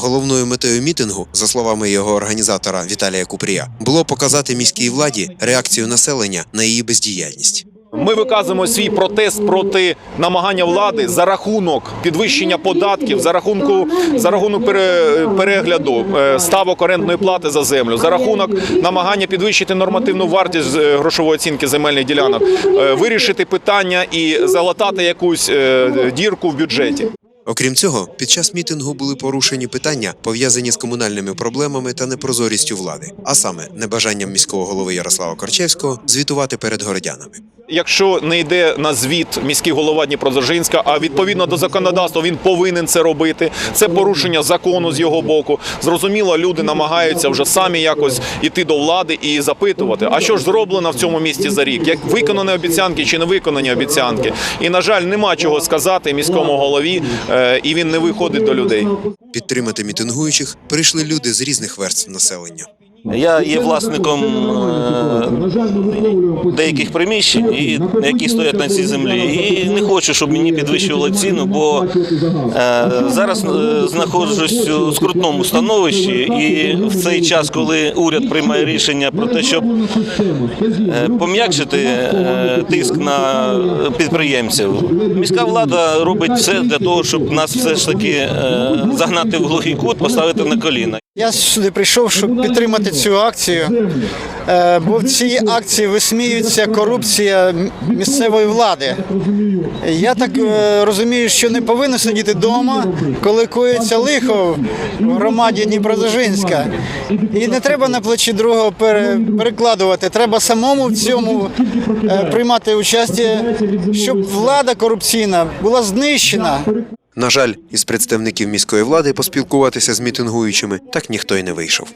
Головною метою мітингу, за словами його організатора Віталія Купрія, було показати міській владі реакцію населення на її бездіяльність. Ми виказуємо свій протест проти намагання влади за рахунок підвищення податків, за рахунку за рахунок пере- перегляду е, ставок орендної плати за землю, за рахунок намагання підвищити нормативну вартість е, грошової оцінки земельних ділянок, е, вирішити питання і залатати якусь дірку в бюджеті. Окрім цього, під час мітингу були порушені питання, пов'язані з комунальними проблемами та непрозорістю влади, а саме небажанням міського голови Ярослава Корчевського звітувати перед городянами. Якщо не йде на звіт міський голова Дніпродзержинська, а відповідно до законодавства він повинен це робити. Це порушення закону з його боку. Зрозуміло, люди намагаються вже самі якось іти до влади і запитувати, а що ж зроблено в цьому місті за рік, як виконані обіцянки чи не виконані обіцянки. І на жаль, нема чого сказати міському голові, е, і він не виходить до людей. Підтримати мітингуючих прийшли люди з різних верств населення. Я є власником е, деяких приміщень, які стоять на цій землі. І не хочу, щоб мені підвищували ціну, бо е, зараз е, знаходжусь у скрутному становищі, і в цей час, коли уряд приймає рішення про те, щоб пом'якшити тиск на підприємців, міська влада робить все для того, щоб нас все ж таки е, загнати в глухий кут, поставити на коліна. Я сюди прийшов, щоб підтримати цю акцію, е, бо в цій акції висміюється корупція місцевої влади. Я так е, розумію, що не повинно сидіти вдома, коли коїться лихо в громаді Дніпродзержинська. І не треба на плечі другого перекладувати. Треба самому в цьому е, приймати участь, щоб влада корупційна була знищена. На жаль, із представників міської влади поспілкуватися з мітингуючими так ніхто й не вийшов.